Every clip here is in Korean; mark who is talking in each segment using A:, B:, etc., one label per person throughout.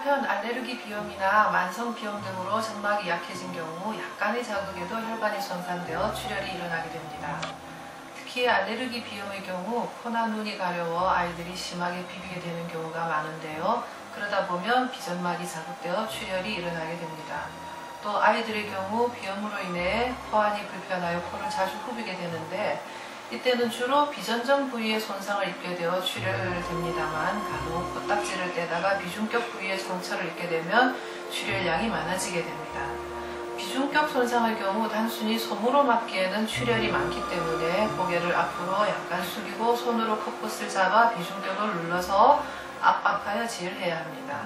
A: 알레르기 비염이나 만성 비염 등으로 점막이 약해진 경우 약간의 자극에도 혈관이 손상되어 출혈이 일어나게 됩니다. 특히 알레르기 비염의 경우 코나 눈이 가려워 아이들이 심하게 비비게 되는 경우가 많은데요. 그러다 보면 비점막이 자극되어 출혈이 일어나게 됩니다. 또 아이들의 경우 비염으로 인해 코안이 불편하여 코를 자주 후비게 되는데 이때는 주로 비전정 부위에 손상을 입게 되어 출혈됩니다만 간혹 코딱지를 떼다가 비중격 부위에 상처를 입게 되면 출혈량이 많아지게 됩니다. 비중격 손상의 경우 단순히 솜으로 막기에는 출혈이 많기 때문에 고개를 앞으로 약간 숙이고 손으로 컵끝을 잡아 비중격을 눌러서 압박하여 지혈해야 합니다.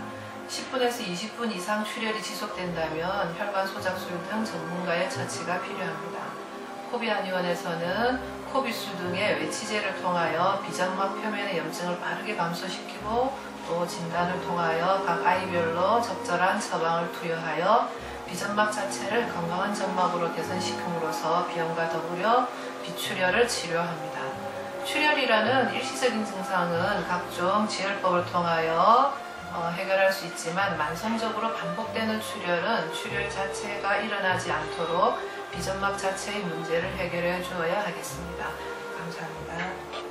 A: 10분에서 20분 이상 출혈이 지속된다면 혈관 소작술 등 전문가의 처치가 필요합니다. 코비안의원에서는 코비수 등의 외치제를 통하여 비장막 표면의 염증을 빠르게 감소시키고 또 진단을 통하여 각 아이별로 적절한 처방을 투여하여 비점막 자체를 건강한 점막으로 개선시킴으로써 비염과 더불어 비출혈을 치료합니다. 출혈이라는 일시적인 증상은 각종 지혈법을 통하여 어, 해결할 수 있지만 만성적으로 반복되는 출혈은 출혈 자체가 일어나지 않도록 비점막 자체의 문제를 해결해 주어야 하겠습니다. 감사합니다.